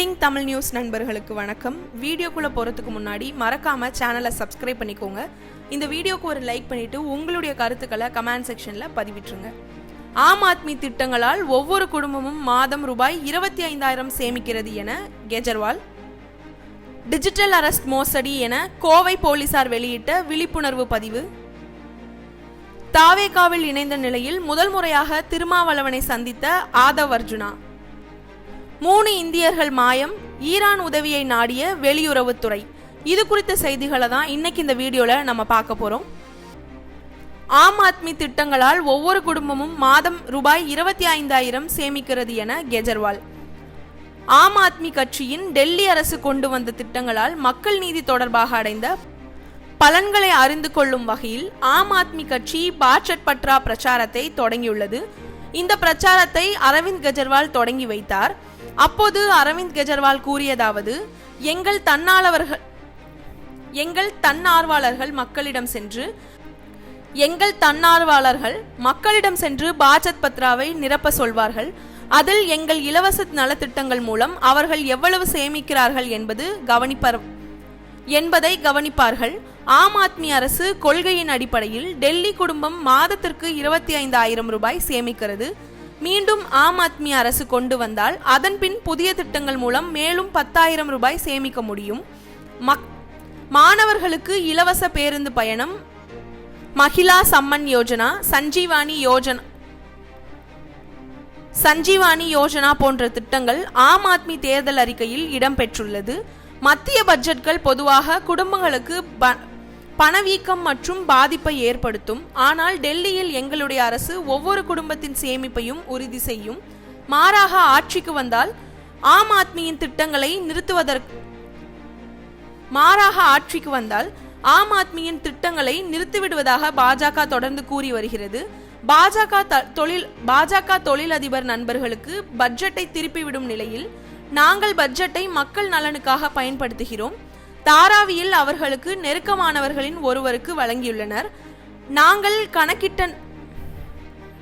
Trending Tamil news நண்பர்களுக்கு வணக்கம். வீடியோக்குள்ளே போகிறதுக்கு முன்னாடி மறக்காமல் சேனலை சப்ஸ்கிரைப் பண்ணிக்கோங்க. இந்த வீடியோக்கு ஒரு லைக் பண்ணிவிட்டு உங்களுடைய கருத்துக்களை கமெண்ட் செக்ஷனில் பதிவிட்டுருங்க. ஆம் ஆத்மி திட்டங்களால் ஒவ்வொரு குடும்பமும் மாதம் ரூபாய் இருபத்தி ஐந்தாயிரம் சேமிக்கிறது என கெஜர்வால். டிஜிட்டல் அரெஸ்ட் மோசடி என கோவை போலீசார் வெளியிட்ட விழிப்புணர்வு பதிவு. தாவேகாவில் இணைந்த நிலையில் முதல் முறையாக திருமாவளவனை சந்தித்த ஆதவ் அர்ஜுனா. மூணு இந்தியர்கள் மாயம் ஈரான் உதவியை நாடிய வெளியுறவுத்துறை. இது குறித்த செய்திகளை தான் இன்னைக்கு இந்த வீடியோவில் நம்ம பார்க்க போகிறோம் ஆம் ஆத்மி திட்டங்களால் ஒவ்வொரு குடும்பமும் மாதம் ரூபாய் இருபத்தி ஐந்தாயிரம் சேமிக்கிறது என கெஜர்வால். ஆம் ஆத்மி கட்சியின் டெல்லி அரசு கொண்டு வந்த திட்டங்களால் மக்கள் நீதி தொடர்பாக அடைந்த பலன்களை அறிந்து கொள்ளும் வகையில் ஆம் ஆத்மி கட்சி பாட்சட் பற்றா பிரச்சாரத்தை தொடங்கியுள்ளது. இந்த பிரச்சாரத்தை அரவிந்த் கெஜ்ரிவால் தொடங்கி வைத்தார். அப்போது அரவிந்த் கெஜ்ரிவால் கூறியதாவது எங்கள் தன்னாளவர்கள் எங்கள் தன்னார்வலர்கள் மக்களிடம் சென்று எங்கள் தன்னார்வலர்கள் மக்களிடம் சென்று பாஜத் பத்ராவை நிரப்ப சொல்வார்கள். அதில் எங்கள் இலவச நலத்திட்டங்கள் மூலம் அவர்கள் எவ்வளவு சேமிக்கிறார்கள் என்பது கவனிப்பர் என்பதை கவனிப்பார்கள். ஆம் ஆத்மி அரசு கொள்கையின் அடிப்படையில் டெல்லி குடும்பம் மாதத்திற்கு இருபத்தி ஐந்து ஆயிரம் ரூபாய் சேமிக்கிறது. மீண்டும் ஆம் ஆத்மி அரசு கொண்டு வந்தால் அதன்பின் புதிய திட்டங்கள் மூலம் மேலும் பத்தாயிரம் ரூபாய் சேமிக்க முடியும். மக் மாணவர்களுக்கு இலவச பேருந்து பயணம் மகிழா சம்மன் யோஜனா சஞ்சீவானி யோஜனா சஞ்சீவானி யோஜனா போன்ற திட்டங்கள் ஆம் ஆத்மி தேர்தல் அறிக்கையில் இடம்பெற்றுள்ளது மத்திய பட்ஜெட்கள் பொதுவாக குடும்பங்களுக்கு ப பணவீக்கம் மற்றும் பாதிப்பை ஏற்படுத்தும். ஆனால் டெல்லியில் எங்களுடைய அரசு ஒவ்வொரு குடும்பத்தின் சேமிப்பையும் உறுதி செய்யும். மாறாக ஆட்சிக்கு வந்தால் ஆம் ஆத்மியின் திட்டங்களை நிறுத்துவதற்கு மாறாக ஆட்சிக்கு வந்தால் ஆம் ஆத்மியின் திட்டங்களை நிறுத்திவிடுவதாக பாஜக தொடர்ந்து கூறி வருகிறது. பாஜக த- தொழில் பாஜக தொழிலதிபர் நண்பர்களுக்கு பட்ஜெட்டை திருப்பிவிடும் நிலையில் நாங்கள் பட்ஜெட்டை மக்கள் நலனுக்காக பயன்படுத்துகிறோம். தாராவியில் அவர்களுக்கு நெருக்கமானவர்களின் ஒருவருக்கு வழங்கியுள்ளனர். நாங்கள் கணக்கிட்ட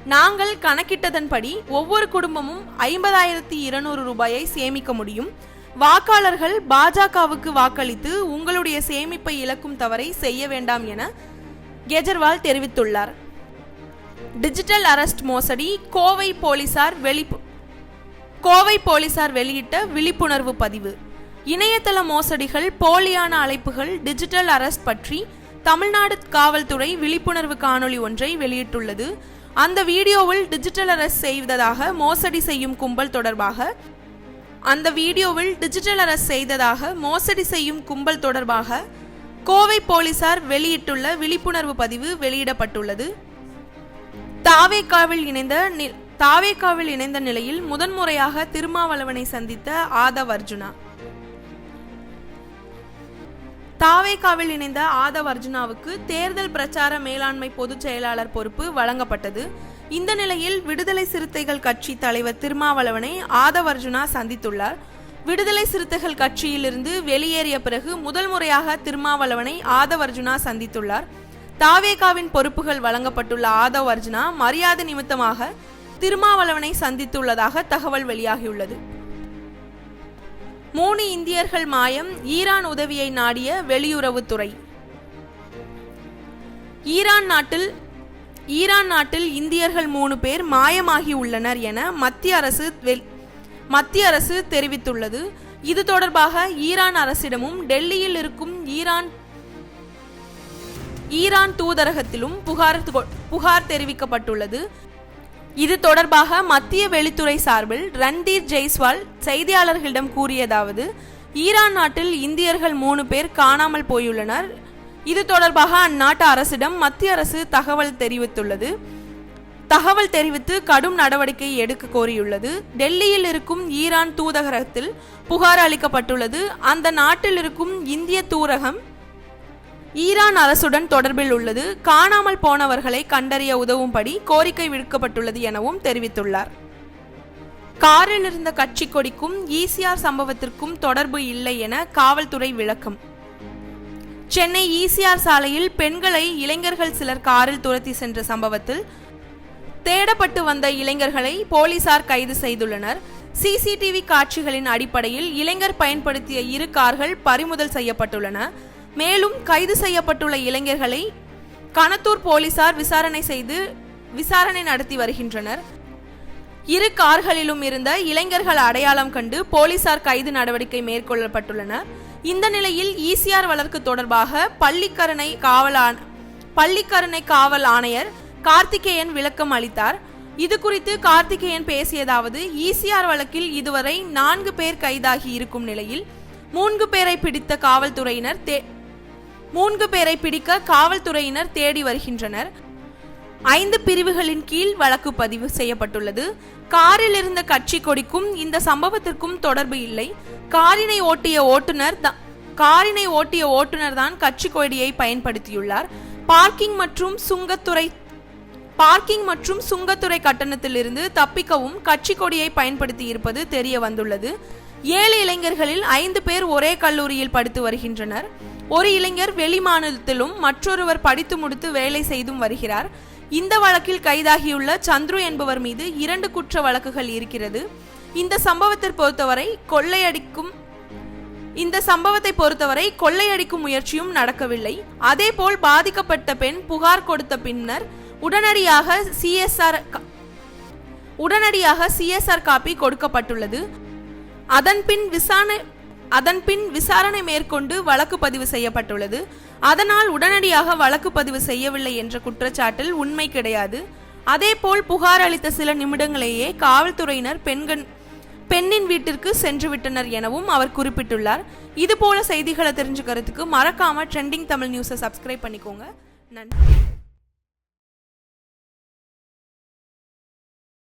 நாங்கள் கணக்கிட்டதன்படி ஒவ்வொரு குடும்பமும் ஐம்பதாயிரத்தி இருநூறு ரூபாயை சேமிக்க முடியும். வாக்காளர்கள் பாஜகவுக்கு வாக்களித்து உங்களுடைய சேமிப்பை இழக்கும் தவறை செய்ய வேண்டாம் என கெஜர்வால் தெரிவித்துள்ளார். டிஜிட்டல் அரெஸ்ட் மோசடி கோவை போலீசார் வெளிப்பு கோவை போலீசார் வெளியிட்ட விழிப்புணர்வு பதிவு. இணையதள மோசடிகள் போலியான அழைப்புகள் டிஜிட்டல் அரெஸ்ட் பற்றி தமிழ்நாடு காவல்துறை விழிப்புணர்வு காணொளி ஒன்றை வெளியிட்டுள்ளது. அந்த வீடியோவில் டிஜிட்டல் அரெஸ்ட் செய்ததாக மோசடி செய்யும் கும்பல் தொடர்பாக அந்த வீடியோவில் டிஜிட்டல் அரெஸ்ட் செய்ததாக மோசடி செய்யும் கும்பல் தொடர்பாக கோவை போலீசார் வெளியிட்டுள்ள விழிப்புணர்வு பதிவு வெளியிடப்பட்டுள்ளது. தாவேக்காவில் இணைந்த தாவேக்காவில் இணைந்த நிலையில் முதன்முறையாக திருமாவளவனை சந்தித்த ஆதவ் அர்ஜுனா. தாவேகாவில் இணைந்த ஆதவ் அர்ஜுனாவுக்கு தேர்தல் பிரச்சார மேலாண்மை பொதுச் செயலாளர் பொறுப்பு வழங்கப்பட்டது. இந்த நிலையில் விடுதலை சிறுத்தைகள் கட்சி தலைவர் திருமாவளவனை ஆதவ் அர்ஜுனா சந்தித்துள்ளார். விடுதலை சிறுத்தைகள் கட்சியிலிருந்து வெளியேறிய பிறகு முதல் முறையாக திருமாவளவனை ஆதவ் அர்ஜுனா சந்தித்துள்ளார். தாவேகாவின் பொறுப்புகள் வழங்கப்பட்டுள்ள ஆதவ் அர்ஜுனா மரியாதை நிமித்தமாக திருமாவளவனை சந்தித்துள்ளதாக தகவல் வெளியாகியுள்ளது. மூணு இந்தியர்கள் மாயம் ஈரான் உதவியை நாடிய வெளியுறவுத்துறை. ஈரான் நாட்டில் ஈரான் நாட்டில் இந்தியர்கள் மூணு பேர் மாயமாகி உள்ளனர் என மத்திய அரசு வெ- மத்திய அரசு தெரிவித்துள்ளது. இது தொடர்பாக ஈரான் அரசிடமும் டெல்லியில் இருக்கும் ஈரான் ஈரான் தூதரகத்திலும் புகார் புகார் தெரிவிக்கப்பட்டுள்ளது. இது தொடர்பாக மத்திய வெளித்துறை சார்பில் ரன்தீர் ஜெய்ஸ்வால் செய்தியாளர்களிடம் கூறியதாவது ஈரான் நாட்டில் இந்தியர்கள் மூணு பேர் காணாமல் போயுள்ளனர். இது தொடர்பாக அந்நாட்டு அரசிடம் மத்திய அரசு தகவல் தெரிவித்துள்ளது. தகவல் தெரிவித்து கடும் நடவடிக்கை எடுக்க கோரியுள்ளது. டெல்லியில் இருக்கும் ஈரான் தூதரகத்தில் புகார் அளிக்கப்பட்டுள்ளது. அந்த நாட்டில் இருக்கும் இந்திய தூரகம் ஈரான் அரசுடன் தொடர்பில் உள்ளது. காணாமல் போனவர்களை கண்டறிய உதவும்படி கோரிக்கை விடுக்கப்பட்டுள்ளது எனவும் தெரிவித்துள்ளார். காரில் இருந்த கட்சி கொடிக்கும் ஈசிஆர் சம்பவத்திற்கும் தொடர்பு இல்லை என காவல்துறை விளக்கம். சென்னை ஈசிஆர் சாலையில் பெண்களை இளைஞர்கள் சிலர் காரில் துரத்தி சென்ற சம்பவத்தில் தேடப்பட்டு வந்த இளைஞர்களை போலீசார் கைது செய்துள்ளனர். சிசிடிவி காட்சிகளின் அடிப்படையில் இளைஞர் பயன்படுத்திய இரு கார்கள் பறிமுதல் செய்யப்பட்டுள்ளன. மேலும் கைது செய்யப்பட்டுள்ள இளைஞர்களை கனத்தூர் போலீசார் விசாரணை செய்து விசாரணை நடத்தி வருகின்றனர். இரு கார்களிலும் இருந்த இளைஞர்கள் அடையாளம் கண்டு போலீசார் கைது நடவடிக்கை மேற்கொள்ளப்பட்டுள்ளன இந்த நிலையில் ஈசிஆர் வழக்கு தொடர்பாக பள்ளிக்கரணை காவல் ஆண- பள்ளிக்கரணை காவல் ஆணையர் கார்த்திகேயன் விளக்கம் அளித்தார். இது குறித்து கார்த்திகேயன் பேசியதாவது ஈசிஆர் வழக்கில் இதுவரை நான்கு பேர் கைதாகி இருக்கும் நிலையில் மூன்று பேரை பிடித்த காவல்துறையினர் தே மூன்று பேரை பிடிக்க காவல்துறையினர் தேடி வருகின்றனர். ஐந்து பிரிவுகளின் கீழ் வழக்கு பதிவு செய்யப்பட்டுள்ளது. காரில் இருந்த கட்சி கொடிக்கும் இந்த சம்பவத்திற்கும் தொடர்பு இல்லை. காரினை ஓட்டிய ஓட்டுநர் த- காரினை ஓட்டிய ஓட்டுநர் தான் கட்சி கொடியை பயன்படுத்தியுள்ளார். பார்க்கிங் மற்றும் சுங்கத்துறை பார்க்கிங் மற்றும் சுங்கத்துறை கட்டணத்திலிருந்து தப்பிக்கவும் கட்சி கொடியை பயன்படுத்தி இருப்பது தெரிய வந்துள்ளது. ஏழு இளைஞர்களில் ஐந்து பேர் ஒரே கல்லூரியில் படித்து வருகின்றனர். ஒரு இளைஞர் வெளிமாநிலத்திலும் மற்றொருவர் படித்து முடித்து வேலை செய்தும் வருகிறார். இந்த வழக்கில் கைதாகியுள்ள சந்துரு என்பவர் மீது இரண்டு குற்ற வழக்குகள் இருக்கிறது. இந்த சம்பவத்தை பொறுத்தவரை கொள்ளையடிக்கும் இந்த சம்பவத்தை பொறுத்தவரை கொள்ளையடிக்கும் முயற்சியும் நடக்கவில்லை. அதேபோல் பாதிக்கப்பட்ட பெண் புகார் கொடுத்த பின்னர் உடனடியாக சிஎஸ்ஆர் உடனடியாக சிஎஸ்ஆர் காப்பி கொடுக்கப்பட்டுள்ளது. அதன்பின் விசாரணை அதன்பின் விசாரணை மேற்கொண்டு வழக்கு பதிவு செய்யப்பட்டுள்ளது. அதனால் உடனடியாக வழக்கு பதிவு செய்யவில்லை என்ற குற்றச்சாட்டில் உண்மை கிடையாது. அதேபோல் புகார் அளித்த சில நிமிடங்களேயே காவல்துறையினர் பெண்கள் பெண்ணின் வீட்டிற்கு சென்று விட்டனர் எனவும் அவர் குறிப்பிட்டுள்ளார். இதுபோல செய்திகளை தெரிஞ்சுக்கிறதுக்கு மறக்காம ட்ரெண்டிங் தமிழ் நியூஸை சப்ஸ்கிரைப் பண்ணிக்கோங்க. நன்றி.